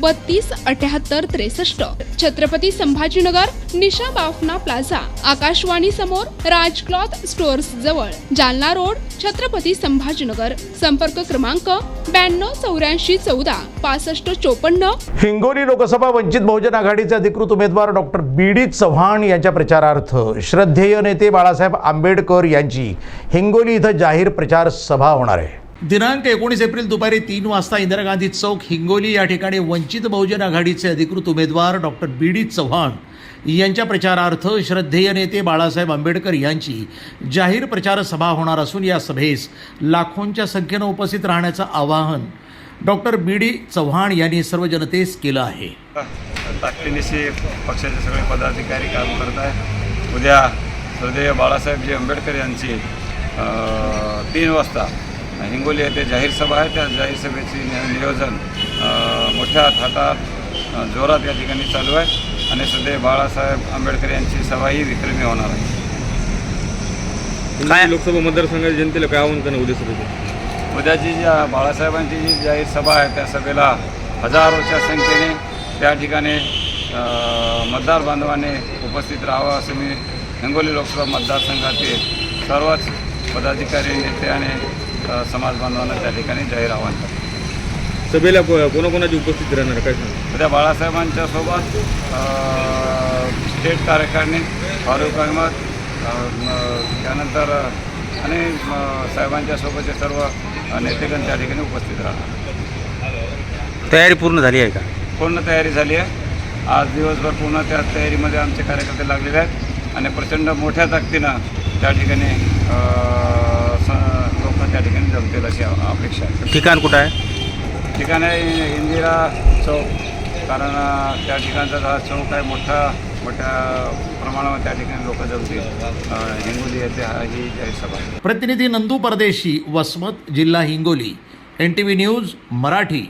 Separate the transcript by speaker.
Speaker 1: बत्तीस अठ्याहत्तर त्रेसष्ट. छत्रपती संभाजीनगर निशा बाफना प्लाझा. आकाशवाणी समोर राज क्लॉथ स्टोअर्स जवळ. जालना रोड छत्रपती संभाजीनगर. संपर्क क्रमांक ब्याण्णव चौऱ्याऐंशी चौदा पासष्ट चोपन्न.
Speaker 2: हिंगोली लोकसभा वंचित बहुजन आघाडीचे अधिकृत उमेदवार डॉक्टर बी डी चव्हाण यांच्या प्रचारार्थ श्रद्धेय नेते बाळासाहेब आंबेडकर यांची हिंगोली इथं जाहीर प्रचार सभा होणार आहे.
Speaker 3: दिनांक एकोणीस एप्रिल दुपारी तीन वाजता इंदिरा गांधी चौक हिंगोली या ठिकाणी वंचित बहुजन आघाडीचे अधिकृत उमेदवार डॉक्टर बी डी चव्हाण यांच्या प्रचारार्थ श्रद्धेय नेते बाळासाहेब आंबेडकर यांची जाहीर प्रचार सभा होणार असून या सभेस लाखोंच्या संख्येनं उपस्थित राहण्याचं आवाहन डॉक्टर बी डी चव्हाण यांनी सर्व जनतेस केलं आहे.
Speaker 4: ताकदीनिशी पक्षाचे सगळे पदाधिकारी काम करत आहे उद्या श्रद्धेय बाळासाहेबजी आंबेडकर यांची तीन वाजता हिंगोली येथे जाहीर सभा आहे. त्या जाहीर सभेची नियोजन मोठ्या थाटात जोरात या ठिकाणी चालू आहे आणि श्रद्धेय बाळासाहेब आंबेडकर यांची सभाही विक्रमी होणार आहे.
Speaker 5: काय लोकसभा मतदारसंघाच्या जनतेला काय आव्हान करणार उद्या सर
Speaker 4: उद्याची जी बाळासाहेबांची जी जाहीर सभा आहे त्या सभेला हजारोच्या संख्येने त्या ठिकाणी मतदार बांधवांनी उपस्थित राहावं असं मी हिंगोली लोकसभा मतदारसंघातील सर्वच पदाधिकारी नेते आणि समाज बांधवांना त्या ठिकाणी जाहीर आव्हान करतो.
Speaker 5: सभेला को- कोणाकोणाची उपस्थित राहणार काय
Speaker 4: उद्या बाळासाहेबांच्या सोबत स्टेट कार्यकारिणी फारुख अहमद त्यानंतर आणि साहेबांच्या सोबतचे सर्व नेतेगण त्या ठिकाणी उपस्थित राहणार
Speaker 5: तयारी पूर्ण झाली आहे का?
Speaker 4: पूर्ण तयारी झाली आहे. आज दिवसभर पूर्ण त्या तयारीमध्ये आमचे कार्यकर्ते लागलेले आहेत. आणि प्रचंड मोठ्या ताकदीनं त्या ठिकाणी लोक त्या ठिकाणी जमतील अशी अपेक्षा आहे.
Speaker 5: ठिकाण कुठं आहे?
Speaker 4: ठिकाण आहे इंदिरा चौक. कारण त्या ठिकाणचा जो हा चौक आहे मोठा मोठ्या प्रमाणावर त्या ठिकाणी लोक जमतील. हिंगोली येथे हा ही जाहीर सभा आहे.
Speaker 3: प्रतिनिधी नंदू परदेशी वसमत जिल्हा Hingoli. N T V news Marathi.